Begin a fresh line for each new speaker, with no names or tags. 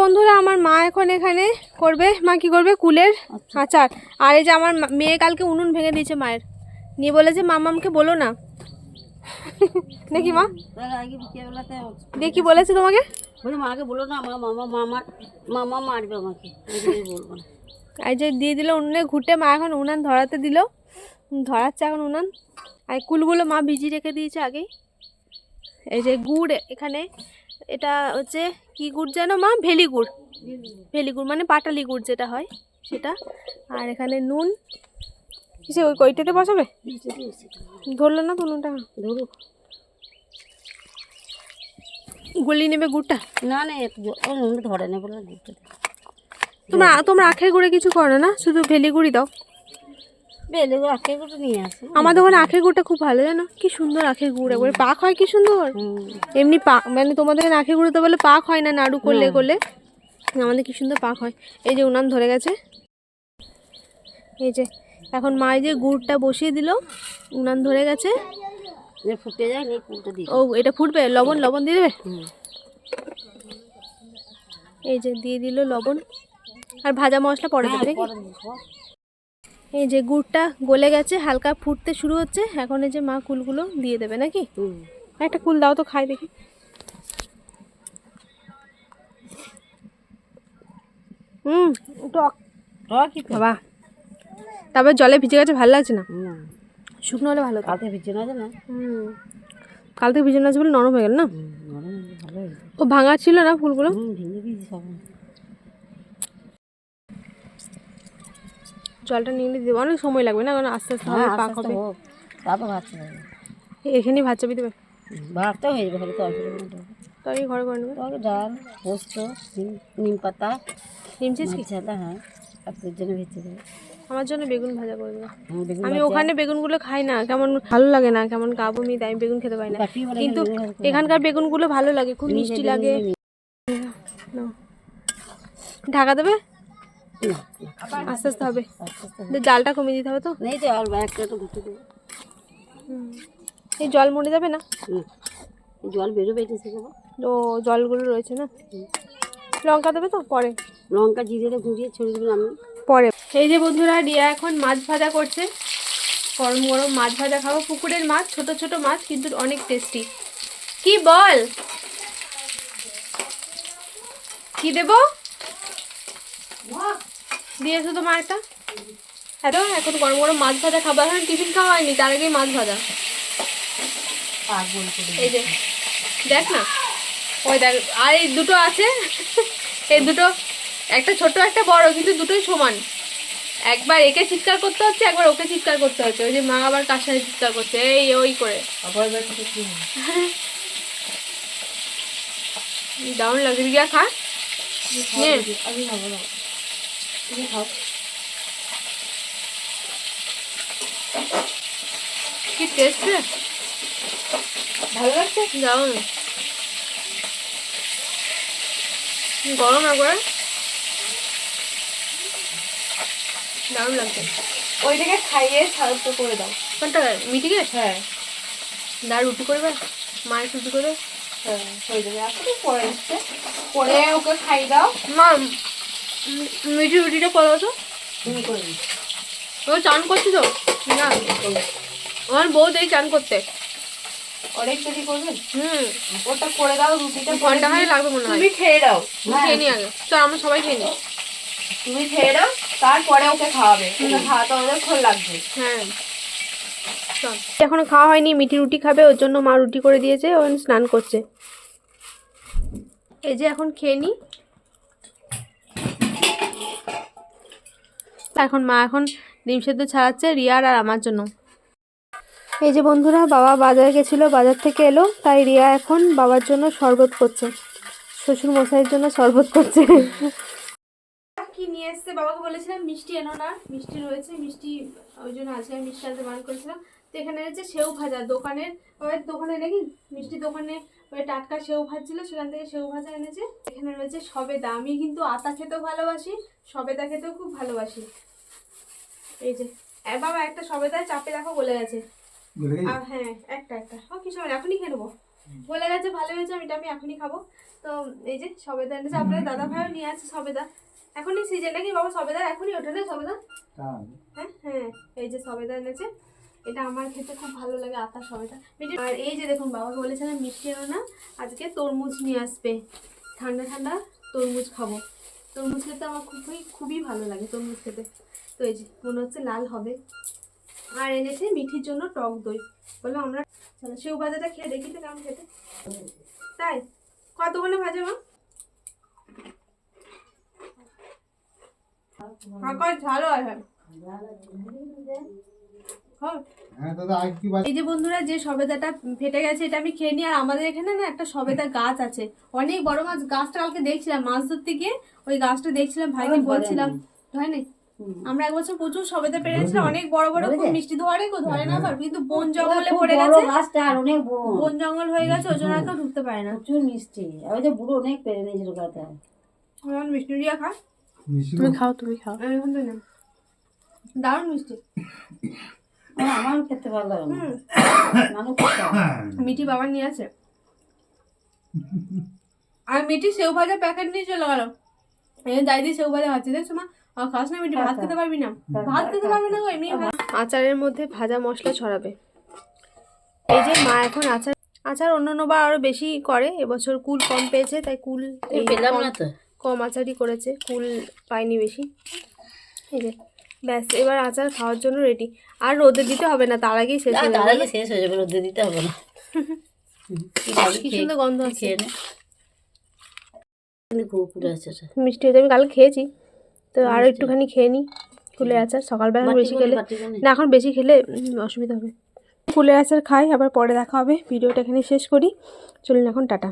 বন্ধুরা আমার মা এখন এখানে করবে মা কি করবে? কুলের আচার। আর এই যে আমার মেয়ে কালকে উনুন ভেঙে দিয়েছে মায়ের। নিয়ে বলেছে মামামকে বলো না। নাকি মা? কি বলেছে তোমাকে?
বলে মাকে বলো না আমার মামা মামা মামা মারবে আমাকে। বলব না।
এই যে দিয়ে দিল উনুনে ঘুটে মা এখন উনান ধরাতে দিল। ধরাচ্ছে এখন উনান। আর কুলগুলো মা ভিজিয়ে রেখে দিয়েছে আগেই। এই যে গুড় এখানে এটা হচ্ছে কি গুড় যেন মা? ভেলি গুড় ভেলি গুড় মানে পাটালি গুড় যেটা হয় সেটা। আর এখানে নুন। কিসে ওই কইটাতে বসাবে? ধরলো না তো নুনটা?
ধরো
গলি নেবে গুড়টা?
না না নুন ধরে না বলে
তোমরা তোমরা আখের গুড়ে কিছু করো না শুধু ভেলি গুড়ই দাও।
বেলে আখে করে নিয়ে আসে।
আমার দোকানে আখের গুড়টা খুব ভালো জানো? কি সুন্দর আখের গুড়। একবারে পাক হয় কি সুন্দর? এমনি পাক মানে তোমাদের আখের গুঁড়োতে বলে পাক হয় না নাড়ু করলে করলে। আমাদের কি সুন্দর পাক হয়। এই যে উনান ধরে গেছে। এই যে এখন মা যে গুড়টা বসিয়ে দিল উনান ধরে গেছে।
ফুটে যায়
ও এটা ফুটবে? লবণ লবণ দিয়ে দেবে? এই যে দিয়ে দিল লবণ। আর ভাজা মশলা পরে দেবে
বল।
এই যে গুড়টা গলে গেছে হালকা ফুটতে শুরু হচ্ছে। এখন এই যে মা কুলগুলো দিয়ে দেবে নাকি? একটা কুল দাও তো খাই দেখি। হুম টক
টকই
বাবা তারপর জলে ভিজে গেছে ভালো লাগছে না?
না
শুকনো হলে ভালো
কালকে ভিজে না জানা?
হুম কাল থেকে ভিজে আছে বলে নরম হয়ে গেল না? ও ভাঙা ছিল না ফুলগুলো?
ভেঙে দিয়েছি সব
জলটা নিয়ে দেবো। অনেক সময় লাগবে না কারণ আস্তে আস্তে হবে
হ্যাঁ
পাক
আস্তে আস্তে
হবে।
তারপর ভাত হবে
এখানেই ভাত চাপি দেবে?
ভাতটা হয়ে যাবে হলে তরকারি
তরকারি ঘরে করে নেবে?
তবে ডাল পোস্ত নিম- নিম পাতা
ডিম চিজ কি?
মাছ হ্যাঁ আপনার জন্য ভেজে দেবে।
আমার জন্য বেগুন ভাজা করে দেবে।
হ্যাঁ
আমি ওখানে বেগুনগুলো খাই না কেমন ভালো লাগে না কেমন গাবো মি আমি বেগুন খেতে পাই না। কিন্তু এখানকার বেগুনগুলো ভালো লাগে খুব মিষ্টি লাগে। ঢাকা দেবে? আস্তে আস্তে হবে। জালটা কমিয়ে দিতে হবে তো।
নেই তো আর একটা তো ঘুরতে দেবো।
এই জল মরে যাবে না?
হুম জল বেরোবে এটা সেখানে
ও জলগুলো রয়েছে না? লঙ্কা দেবে তো পরে?
লঙ্কা জিরে ঘুরিয়ে ছড়িয়ে দেবেন আমি।
পরে। এই যে বন্ধুরা রিয়া এখন মাছ ভাজা করছে। গরম গরম মাছ ভাজা খাব। পুকুরের মাছ ছোট ছোট মাছ কিন্তু অনেক টেস্টি কি বল? কি দেব? দিয়েছ তো মা হ্যাঁ তো এখন গরম গরম মাছ ভাজা খাব এখন টিফিন খাওয়া হয়নি তার আগেই মাছ ভাজা। এই যে দেখ না ওই দেখ আর এই দুটো আছে এই দুটো একটা ছোট একটা বড় কিন্তু দুটোই সমান। একবার একে চিৎকার করতে হচ্ছে একবার ওকে চিৎকার করতে হচ্ছে ওই যে মা আবার কার সাথে চিৎকার করছে এই ওই করে। দারুণ লাগছে রিয়া খা। নে।
আমি খাব না তুমি খাও
কি টেস্ট
ভালো লাগছে
দারুণ গরম একবার দারুণ লাগছে
ওইটাকে খাইয়ে সাহায্য করে দাও।
কোনটা? মিটিকে?
হ্যাঁ।
দা রুটি করবে? মায়ের রুটি করবে?
হ্যাঁ হয়ে যাবে। আসলে পরে এসছে। পরে ওকে খাই দাও।
মা মিঠি রুটিটা করো তো। ও চান করছি তো? না আমার বউ দেয় চান করতে।
অনেক যদি করবেন?
হুম।
ওটা করে দাও রুটিটা
ঘণ্টা খানে লাগবে মনে হয়।
তুমি খেয়ে দাও
খেয়ে নি আগে। তো আমরা সবাই খেয়ে নি
তুমি খেয়ে দাও তারপরে ওকে খাওয়াবে। ওকে খাওয়াতে অনেকক্ষণ লাগবে।
হ্যাঁ। চল। এখনও খাওয়া হয়নি মিঠি রুটি খাবে ওর জন্য মা রুটি করে দিয়েছে ও স্নান করছে। এই যে এখন খেয়ে নি এখন মা এখন ডিম সেদ্ধ ছাড়াচ্ছে রিয়ার আর আমার জন্য। এই যে বন্ধুরা বাবা বাজার গেছিল বাজার থেকে এলো তাই রিয়া এখন বাবার জন্য শরবত করছে। শ্বশুর মশাইয়ের জন্য শরবত করছে। কি নিয়ে এসছে? বাবাকে বলেছিলাম মিষ্টি এনো না। মিষ্টি রয়েছে মিষ্টি ওই জন্য আজকে আমি মিষ্টি আনতে বারণ করেছিলাম। তো এখানে রয়েছে সেও ভাজা। দোকানের ওই দোকানে নাকি মিষ্টি দোকানে ওই টাটকা সেও ভাজছিল সেখান থেকে সেও ভাজা এনেছে। এখানে রয়েছে সবেদা। আমি কিন্তু আতা খেতেও ভালোবাসি সবেদা খেতেও খুব ভালোবাসি। এই যে বাবা একটা সবেদা চাপে দেখো বলে গেছে। হ্যাঁ একটা একটা। ও কি সময় এখনই খেয়ে নেব। বলে গেছে ভালো হয়েছে আমি এটা আমি এখনই খাব। তো এই যে সবেদা এনেছে আপনার দাদা ভাইও নিয়ে আছে সবেদা। এখনই সিজন নাকি বাবা সবেদা এখনই ওঠে না সবেদা? হ্যাঁ হ্যাঁ এই যে সবেদা এনেছে। এটা আমার খেতে খুব ভালো লাগে আতা সবেদা মিষ্টি- আর এই যে দেখুন বাবা বলেছিলাম মিষ্টি এনো না আজকে তরমুজ নিয়ে আসবে। ঠান্ডা ঠান্ডা তরমুজ খাব। তরমুজ খেতে আমার খুবই খুবই ভালো লাগে তরমুজ খেতে। তো এই যে মনে হচ্ছে লাল হবে। আর এনেছে মিঠির জন্য টক দই। বলল আমরা চলো সেও ভাজাটা খেয়ে দেখি তো কেমন খেতে। তাই কত বলে ভাজে মা? ঝালও আছে হ্যাঁ এই যে বন্ধুরা যে সবেদাটা ফেটে গেছে এটা আমি খেয়ে নিই। আর আমাদের এখানে না একটা সবেদা গাছ আছে। অনেক বড় মাছ গাছটা কালকে দেখছিলাম মাছ ধরতে গিয়ে ওই গাছটা দেখছিলাম ভাইকে বলছিলাম। হয়নি আমরা এক বছর প্রচুর সবেদা পেরেছিলাম অনেক বড় বড় খুব মিষ্টি ধরে গো ধরে না আবার কিন্তু বন জঙ্গলে পড়ে গেছে।
গাছটা আর অনেক
বন জঙ্গল হয়ে গেছে ওই জন্য আর কেউ ঢুকতে পারে না।
প্রচুর মিষ্টি। আর ওই যে বুড়ো অনেক পেরে নিয়েছিল গাছটা।
আমার মিষ্টি দিয়া খা।
তুমি খাও তুমি খাও।
দারুণ মিষ্টি।
আমার খেতে ভালো লাগে না।
হুম। মিঠি বাবা নিয়ে আছে। আর মিঠি সেও ভাজা প্যাকেট নিয়ে চলে গেল। এই দাইদি সেও ভাজা খাচ্ছে দেখছ মা? খাস না মিঠি ভাত খেতে পারবি না। ভাত খেতে পারবি না এমনি আচারের মধ্যে ভাজা মশলা ছড়াবে। এই যে মা এখন আচার আচার অন্য অন্যবার আরও বেশি করে। এবছর কুল কম পেয়েছে তাই কুল এই
পেলাম
কম-
না তো।
কম আচারই করেছে। কুল পাইনি বেশি। এই যে ব্যাস এবার আচার খাওয়ার জন্য রেডি আর রোদে দিতে হবে না তার আগেই শেষ হয়ে
তার আগে শেষ হয়ে যাবে রোদে দিতে হবে না। কি
সুন্দর গন্ধ আছে। মিষ্টি আমি কাল খেয়েছি। তো আরও একটুখানি খেয়ে নিই কুলের আচার। সকালবেলা বেশি খেলে না এখন বেশি খেলে অসুবিধা হবে। কুলের আচার খাই আবার পরে দেখা হবে। ভিডিওটা এখানে শেষ করি। চলুন এখন টাটা।